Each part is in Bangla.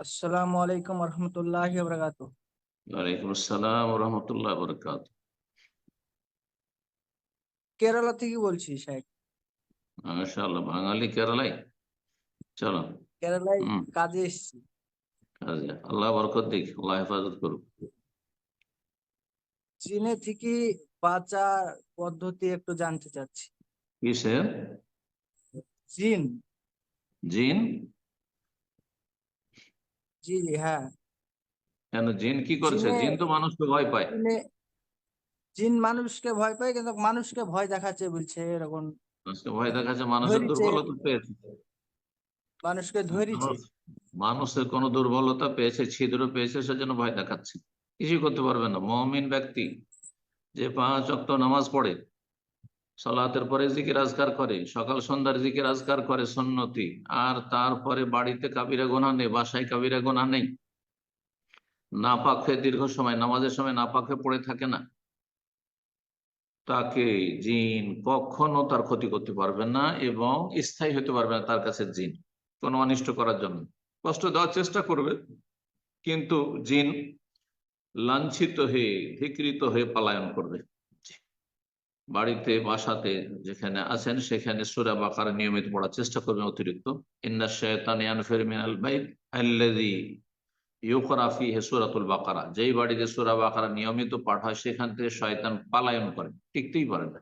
আসসালামু আলাইকুম রহমতুল্লাহ বরকাত ওয়ালাইকুম আসসালাম রহমতুল্লাহ বরকাত কেরালা থেকে বলছি মাশাআল্লাহ বাঙালি কেরালাই চলো। কেরালায় কাজে এসেছি। কাজে আল্লাহ বরকত দিক আল্লাহ হেফাজত করুক। চীনে থেকে বাঁচার পদ্ধতি একটু জানতে চাচ্ছি। কিসের? চীন। জিন জি হ্যাঁ। কেন জিন কি করছে? জিন তো মানুষকে ভয় পায়। চীন মানুষকে ভয় পায় কিন্তু মানুষকে ভয় দেখাচ্ছে বলছে এরকম। মানুষকে ভয় দেখাচ্ছে মানুষের দুর্বলতা পেয়েছে। মানুষকে ধরেছে। মানুষের কোন দুর্বলতা পেয়েছে ছিদ্র পেয়েছে সেজন্য ভয় দেখাচ্ছে। কিছুই করতে পারবে না। মমিন ব্যক্তি যে পাঁচ অক্ট নামাজ পড়ে সালাতের পরে জিকির আজকার করে, সকাল সন্ধ্যার জিকির আজকার করে সন্নতি, আর তারপরে বাড়িতে কাবিরা গোনা নেই, বাসায় কাবিরা গোনা নেই। না পাখে দীর্ঘ সময়, নামাজের সময় না পাখে পড়ে থাকে না। তাকে জিন কখনো তার ক্ষতি করতে পারবে না এবং স্থায়ী হতে পারবে না তার কাছে জিন, কোনো অনিষ্ট করার জন্য। কষ্ট দেওয়ার চেষ্টা করবে, কিন্তু জিন লাঞ্ছিত হয়ে, ধিকৃত হয়ে পলায়ন করবে। বাড়িতে, বাসাতে যেখানে আছেন, সেখানে সুরা বাকার নিয়মিত পড়ার চেষ্টা করবেন অতিরিক্ত। ইন্না শয়তান ইয়ানফির মিনাল বাইত আল্লাযী ইউকরা ফীহি সূরাতুল বাকারা। যেই বাড়িতে সূরা বাকারা নিয়মিত পাঠ হয় সেখান থেকে শয়তান পালায়ন করে। টিকতেই পারে না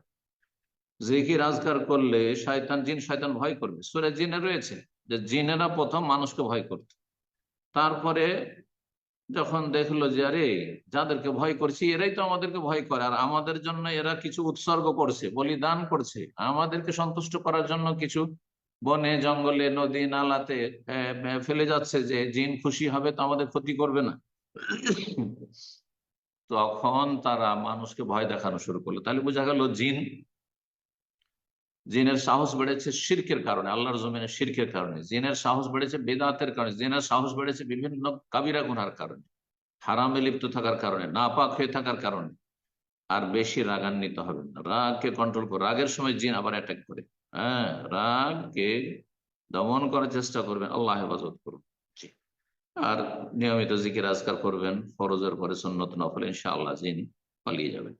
জিকির, আজকার করলে শয়তান, জিন শয়তান ভয় করবে। সূরা জিনে রয়েছে। যে জিনেরা প্রথম মানুষকে ভয় করত। তারপরে যখন দেখল যে, আরে, যাদেরকে ভয় করছি, এরাই তো আমাদেরকে ভয় করে। আর আমাদের জন্য এরা কিছু উৎসর্গ করছে, বলিদান করছে। আমাদেরকে সন্তুষ্ট করার জন্য কিছু বনে, জঙ্গলে, নদী, নালাতে ফেলে যাচ্ছে যে, জিন খুশি হবে তো আমাদের ক্ষতি করবে না। তখন তারা মানুষকে ভয় দেখানো শুরু করল। তাহলে বোঝা গেল জিন জিনের সাহস বেড়েছে শিরকের কারণে, আল্লাহর জমিনের শিরকের কারণে। জিনের সাহস বেড়েছে বেদাতের কারণে, জিনের সাহস বেড়েছে বিভিন্ন কাবিরা গুনার কারণে, হারামে লিপ্ত থাকার কারণে, নাপাক হয়ে থাকার কারণে। আর বেশি রাগান্বিত হবে না। রাগকে কন্ট্রোল করে। রাগের সময় জিন আবার অ্যাটাক করে। হ্যাঁ রাগকে দমন করার চেষ্টা করবেন, আল্লাহ হেফাজত করুন। আর নিয়মিত জিকির আজকার করবেন, ফরজের পরে সুন্নত নফল, ইনশাআল্লাহ জিন পালিয়ে যাবেন